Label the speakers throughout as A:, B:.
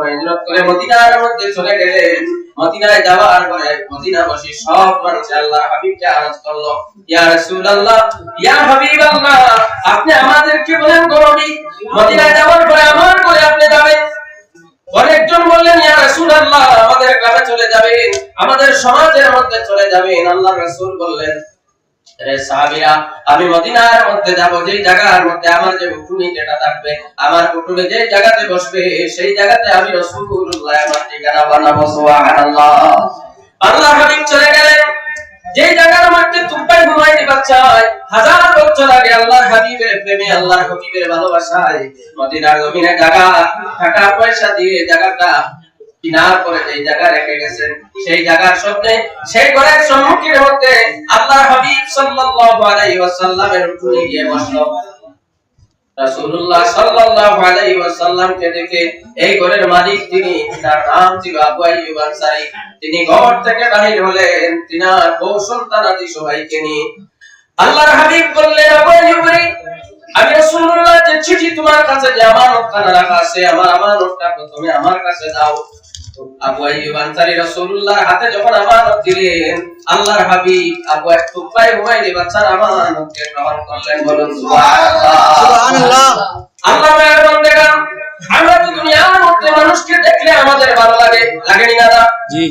A: মদিনায় আপনি আমাদেরকে বলেন মদিনায় যাওয়ার পরে আমার করে আপনি যাবেন। অনেকজন বললেন, ইয়া আমাদের গ্রামে চলে যাবেন। আমাদের সমাজের মধ্যে চলে যাবেন। আল্লাহ রাসূল বললেন আমি মদিনার মধ্যে যাব, যেই জায়গার মধ্যে আমার যে উঠুনি যেটা থাকবে, আমার উঠুনি যে জায়গাতে বসবে, সেই জায়গাতে আমি আমার ঠিকানা বানাবো আল্লাহ হাবিব চলে গেলেন। যে জায়গার মধ্যে তুম্পাই ঘুমাই দিবার চাই হাজার বছর আগে আল্লাহর হাবিবের প্রেমে, আল্লাহর হাবিবের ভালোবাসায় মদিনার জমিনে জায়গা টাকা পয়সা দিয়ে জায়গাটা কিনার করে যে জায়গা রেখে গেছেন, সেই জায়গার সেই ঘরের মধ্যে আল্লাহর হাবিব সাল্লাল্লাহু আলাইহি ওয়াসাল্লামের গিয়ে রাসূলুল্লাহ সাল্লাল্লাহু আলাইহি ওয়াসাল্লামকে দেখে এই ঘরের মালিক তিনি, তার নাম ছিল আবু আইয়ুব আনসারী। তিনি ঘর থেকে বাহির হলেন, তিনার বউ সবাইকে নিয়ে। আল্লাহর হাবিব বললেন, আবু আইয়ুব আমি রাসূলুল্লাহ যে চিঠি তোমার কাছে যে আমানত খানা রাখা আছে, আমার আমানতটা প্রথমে আমার কাছে দাও। আবু আইয়ুব আনসারী রাসূলুল্লাহর হাতে যখন আমানত দিলেন আল্লাহর হাবিব আবু এক টুকরাই হুমায়ুন বাচ্চার আমানতকে গ্রহণ করলেন বলুন সুবহানাল্লাহ।
B: সুবহানাল্লাহ।
A: আল্লাহ মায়ের বন্দেগণ আমরা তো দুনিয়ার মধ্যে মানুষকে দেখলে আমাদের ভালো লাগে লাগেনি দাদা?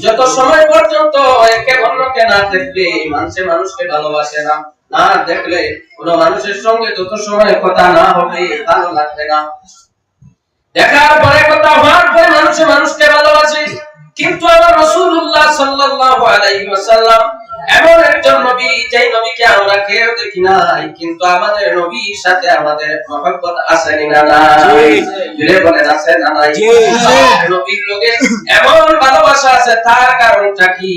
A: যত সময় পর্যন্ত একে অন্যকে না দেখলে মানুষে মানুষকে ভালোবাসে না না দেখলে কোন মানুষের সঙ্গে যত সময় কথা না হবে ভালো লাগবে না। দেখার পরে কথা হওয়ার করে মানুষে মানুষকে ভালোবাসে। কিন্তু আমার রসুল্লাহ সাল্লাল্লাহু আলাইহি ওয়াসাল্লাম এমন একজন নবী যেই নবীকে আমরা কেউ দেখি নাই কিন্তু আমাদের নবীর সাথে আমাদের মহব্বত আছে না নাই? জুড়ে বলেন আছে না নাই? নবীর লোকে এমন ভালোবাসা আছে তার কারণটা কি?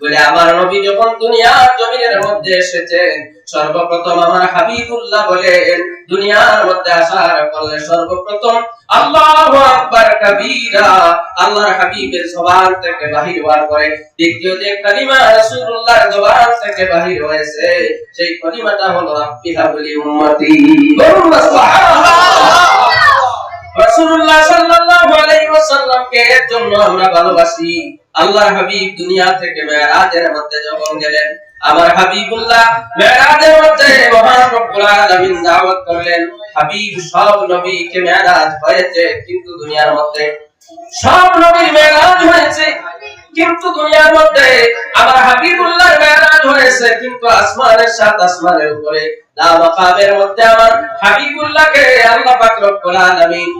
A: বলে, আমার নবী যখন দুনিয়ার জমিনের মধ্যে এসেছেন, সর্বপ্রথম আমার হাবিবুল্লাহ দুনিয়ার মধ্যে আসার ফলে সর্বপ্রথম আকবার কাবীরা আল্লাহর হাবিবের জবান থেকে বাহির হওয়ার পরে দ্বিতীয় যে কালিমা রাসূলুল্লাহর জবান থেকে বাহির হয়েছে। সেই কালিমাটা হলো হাবলি উম্মতি। সুবহানাল্লাহ। রাসূলুল্লাহ সাল্লাল্লাহু আলাইহি এর জন্য আমরা ভালোবাসি। আল্লাহর হাবিব দুনিয়া থেকে মেরাজের মধ্যে যখন গেলেন আমার হাবিবুল্লাহ মেরাজের মধ্যে মহান রব্বুল দাওয়াত করলেন। হাবিব সব নবীকে মেরাজ হয়েছে, কিন্তু দুনিয়ার মধ্যে। সব নবীর মেরাজ হয়েছে, কিন্তু দুনিয়ার মধ্যে। আমার হাবিবুল্লাহর মেরাজ হয়েছে, কিন্তু আসমানের সাত আসমানের উপরে। লা মাকামের মধ্যে আমার হাবিবুল্লাহকে আল্লাহ পাক রব্বুল আলামিন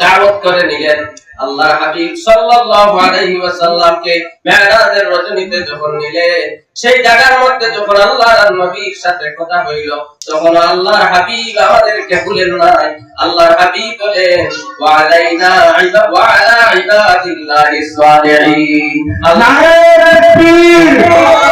A: দাওয়াত করে নিলেন। আল্লাহর হাবিব সাল্লাল্লাহু আলাইহি ওয়াসাল্লামকে মেরাজের রজনীতে যখন নিলেন সেই জায়গার মধ্যে যখন আল্লাহর নবীর সাথে কথা হইল তখন আল্লাহর হাবিব আমাদেরকে ভুলেন নাই। আল্লাহর হাবিব বলেন ওয়া আলাইনা ইবা ওয়া আলা ইবাদিল্লাহিস সালিহিন। আল্লাহ আরে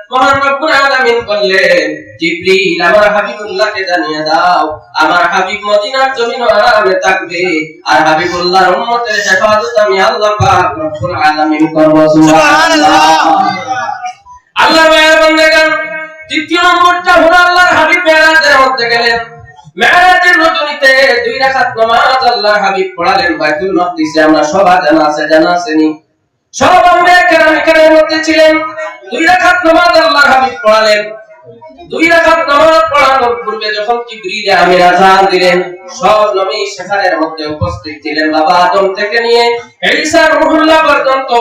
A: মহান রব্বুল আলামিন বললেন, জিবরিল, আমার হাবিবুল্লাহকে জানিয়ে দাও, আমার হাবিব মদিনার জমিনে আরামে থাকবে, আর হাবিবুল্লাহর উম্মতের হেফাজত আমি আল্লাহ পাক রব্বুল আলামিন করব। সুবহানাল্লাহ। আল্লাহ মায়ের বন্দেগান দ্বিতীয় নম্বরটা হলো আল্লাহর হাবিব মেরাজের মধ্যে গেলেন। মেরাজের রজনীতে দুই রাকাত নামাজ আল্লাহর হাবিব পড়ালেন। বাইতুল মাকদিসে আমরা সবাই জানা আছে, জানা আছেনি সব মধ্যে ছিলেন। দুই রাকাত নামাজ আল্লাহর হাবিব পড়ালেন। দুই নামাজ পড়ানোর পূর্বে যখন দিলেন, সব নবী সেখানের মধ্যে উপস্থিত ছিলেন। বাবা আদম থেকে নিয়ে ঈসা রুহুল্লাহ পর্যন্ত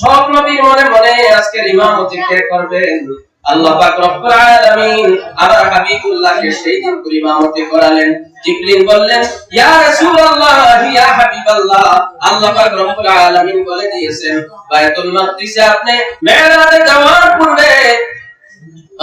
A: সব নবীর মনে মনে আজকের ইমামতি কে করবেন? আল্লাহ পাক রব্বুল আলামিন আমার হাবিবুল্লাহকে সেই দিন ইমামতি করালেন। জিবরিল বললেন ইয়া রাসূলুল্লাহ ইয়া হাবিবাল্লাহ আল্লাহ পাক রব্বুল আলামিন বলে দিয়েছেন বায়তুল মাকদিসে আপনি মেরাজে যাওয়ার পূর্বে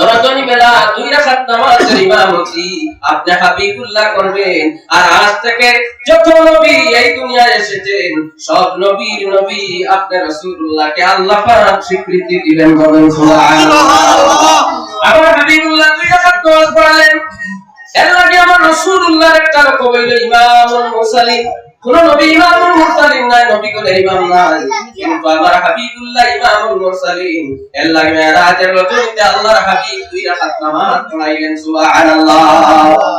A: রজনী বেলা দুই নামাজের ইমামতি আপনি হাবিবুল্লাহ করবেন। আর আজ থেকে যত নবী এই দুনিয়ায় এসেছেন সব নবীর নবী আপনি রাসূলুল্লাহকে আল্লাহ পাক স্বীকৃতি দিবেন বলেন সুবহানাল্লাহ। আমার হাবিবুল্লাহ দুই রাকাত নামাজ পড়ালেন এর লাগে আমার রাসূলুল্লাহর একটা লোক হইল নাই, নবী কোন ইমাম নাই। কিন্তু আমার হাবিবুল্লাহ ইমামুল মুরসালিন। এর লাগে মেরাজের রজনীতে আল্লাহর হাবিব দুই রাকাত নামাজ পড়াইলেন, সুবহানাল্লাহ।